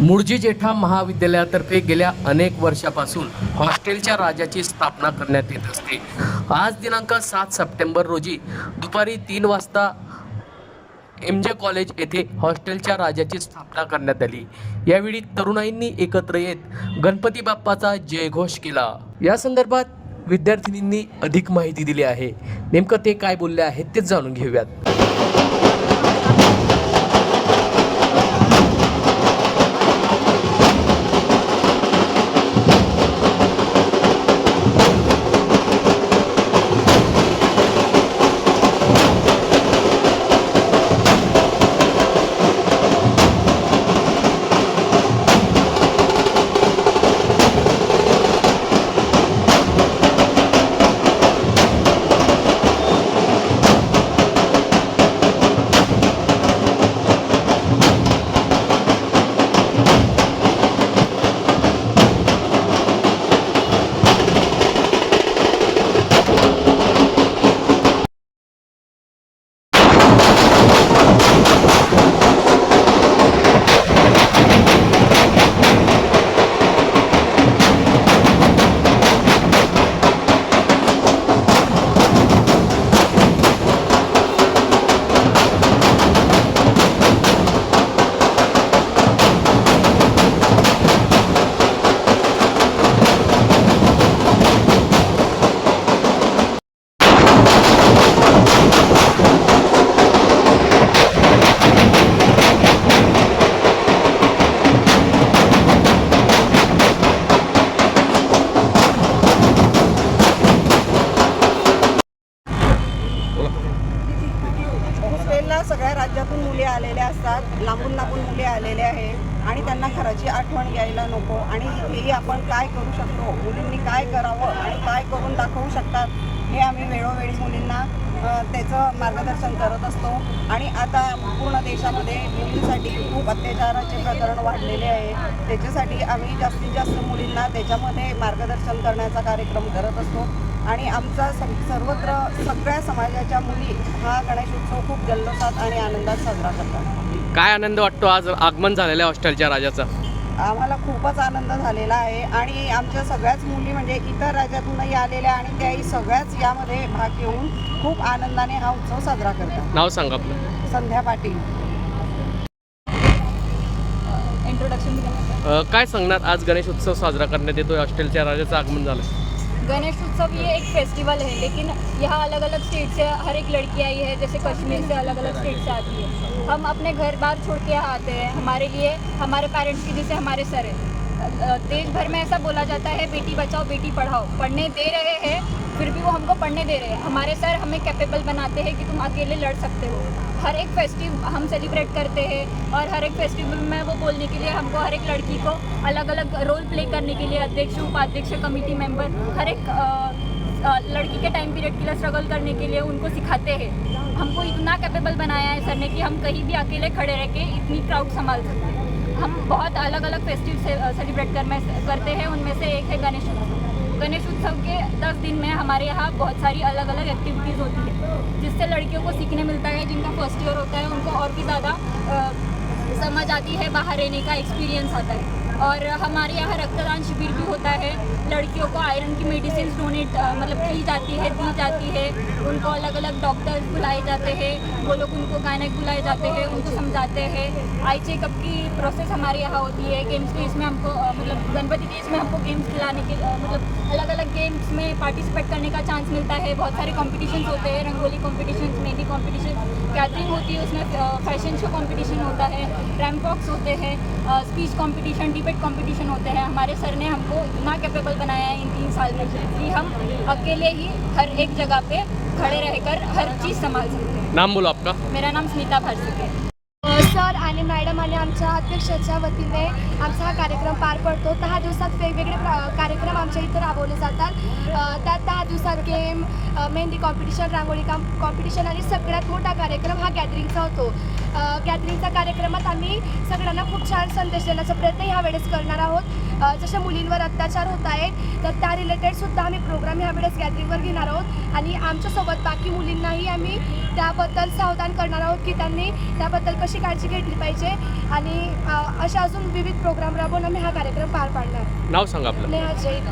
मुळजी जेठा महाविद्यालयातर्फे गेल्या अनेक वर्षापासून हॉस्टेलच्या राजाची स्थापना करण्यात येत असते. आज दिनांक सात सप्टेंबर रोजी दुपारी तीन वाजता एम जे कॉलेज येथे हॉस्टेलच्या राजाची स्थापना करण्यात आली. यावेळी तरुणाईंनी एकत्र येत गणपती बाप्पाचा जयघोष केला. या संदर्भात विद्यार्थिनींनी अधिक माहिती दिली आहे. नेमकं ते काय बोलले आहेत ते जाणून घेऊयात. आलेल्या असतात लांबून लांबून मुली आलेले आहेत आणि त्यांना घराची आठवण यायला नको. आणि हेही आपण काय करू शकतो? मुलींनी काय करावं आणि काय करून दाखवू शकतात? हे आम्ही वेळोवेळी मुलींना त्याचं मार्गदर्शन करत असतो. आणि आता पूर्ण देशामध्ये मुलींसाठी खूप अत्याचाराचे प्रकरण वाढलेले आहे. त्याच्यासाठी आम्ही जास्तीत जास्त मुलींना त्याच्यामध्ये मार्गदर्शन करण्याचा कार्यक्रम करत असतो. आणि आमचा सं सर्वत्र सगळ्या समाजाच्या मुली हा गणेश उत्सव खूप जल्लोषात आणि आनंदात साजरा करतात. काय आनंद वाटतो आज आगमन झालेल्या हॉस्टेलच्या राजाचा? आम्हाला खूपच आनंद झालेला आहे आणि आमच्या सगळ्याच मुली म्हणजे इतर राज्यातूनही आलेल्या आणि त्याही सगळ्याच यामध्ये भाग घेऊन खूप आनंदाने हा उत्सव साजरा करतात. नाव सांगा आपलं. संध्या पाटील. इंट्रोडक्शन काय सांगणार? आज गणेश उत्सव साजरा करण्यात येतोय. हॉस्टेलच्या राजाचं आगमन झालं. गणेश उत्सव ये एक फेस्टिवल है, लेकिन यहाँ अलग अलग स्टेट से हर एक लड़की आई है, जैसे कश्मीर से अलग अलग स्टेट से आती है। हम अपने घर बार छोड़ के यहाँ आते हैं, हमारे लिए, हमारे पेरेंट्स की जैसे हमारे सर है। देश भर में ऐसा बोला जाता है, बेटी बचाओ, बेटी पढ़ाओ। पढ़ने दे रहे हैं, फिर भी वो हमको पढ़ने दे रहे हैं। हमारे सर हमें कैपेबल बनाते हैं कि तुम अकेले लड़ सकते हो। हर एक फेस्टिव हम सेलिब्रेट करते हैं और हर एक फेस्टिवल में वो बोलने के लिए हमको हर एक लड़की को अलग अलग रोल प्ले करने के लिए अध्यक्ष, उपाध्यक्ष कमेटी मेंबर हर एक लड़की के टाइम पीरियड के लिए स्ट्रगल करने के लिए उनको सिखाते हैं। हमको इतना कैपेबल बनाया है सर ने कि हम कहीं भी अकेले खड़े रह के इतनी क्राउड संभाल सकते हैं। हम बहुत अलग अलग फेस्टिव सेलिब्रेट कर करते हैं, उनमें से एक है गणेश उत्सव। गणेश उत्सव के दस दिन में हमारे यहाँ बहुत सारी अलग अलग एक्टिविटीज़ होती है, जिससे लड़कियों को सीखने मिलता है, जिनका फ़र्स्ट ईयर होता है, उनको और भी ज़्यादा समझ आती है, बाहर रहने का एक्सपीरियंस आता है। और हमारे यहाँ रक्तदान शिविर भी होता है लड़कियों को आयरन की मेडिसिन डोनेट मतलब की जाती है, दी जाती है। उनको अलग अलग डॉक्टर्स बुलाए जाते हैं। वो लोग उनको गायनक बुलाए जाते हैं, उनको समझाते हैं। आई चेकअप की प्रोसेस हमारे यहाँ होती है। गेम्स के इसमें हमको मतलब गणपति डेज़ में हमको गेम्स खिलाने के मतलब अलग अलग गेम्स में पार्टिसिपेट करने का चांस मिलता है। बहुत सारे कॉम्पिटिशन होते हैं, rangoli competition mehndi competition gathering होती है उसमें फ़ैशन शो कॉम्पिटिशन होता है रैम वॉक्स होते हैं स्पीच कॉम्पिटिशन डिबेट कॉम्पिटिशन होते हैं। हमारे सर ने हमको इतना कैपेबल बनाया है इन तीन साल में कि हम अकेले ही हर एक जगह पे खड़े रहकर हर चीज़ संभाल सकते हैं। नाम बोलो आपका। मेरा नाम स्मिता भार्सिक। है सर आणि मॅडम आणि आमच्या अध्यक्षाच्या वतीने आमचा हा कार्यक्रम पार पडतो. दहा दिवसात वेगवेगळे प्र- कार्यक्रम आमच्या इथं राबवले जातात. त्यात दहा दिवसात गेम मेहंदी कॉम्पिटिशन रांगोळी काम कॉम्पिटिशन आणि सगळ्यात मोठा कार्यक्रम हा गॅदरिंगचा होतो. गॅदरिंगच्या कार्यक्रमात आम्ही सगळ्यांना खूप छान संदेश देण्याचा प्रयत्न ह्या वेळेस करणार आहोत. जसे मुलींवर अत्याचार होत आहेत तर त्या रिलेटेड सुद्धा आम्ही प्रोग्राम ह्यावेळेस गॅदरिंगवर घेणार आहोत. आणि आमच्यासोबत बाकी मुलींनाही आम्ही त्याबद्दल सावधान करणार आहोत की त्यांनी त्याबद्दल कशी काळजी घेतली पाहिजे. आणि अ, असे अजून विविध प्रोग्राम राबवून आम्ही हा कार्यक्रम पार पाडणार. नाव सांगा आपलं. नेहा जैन.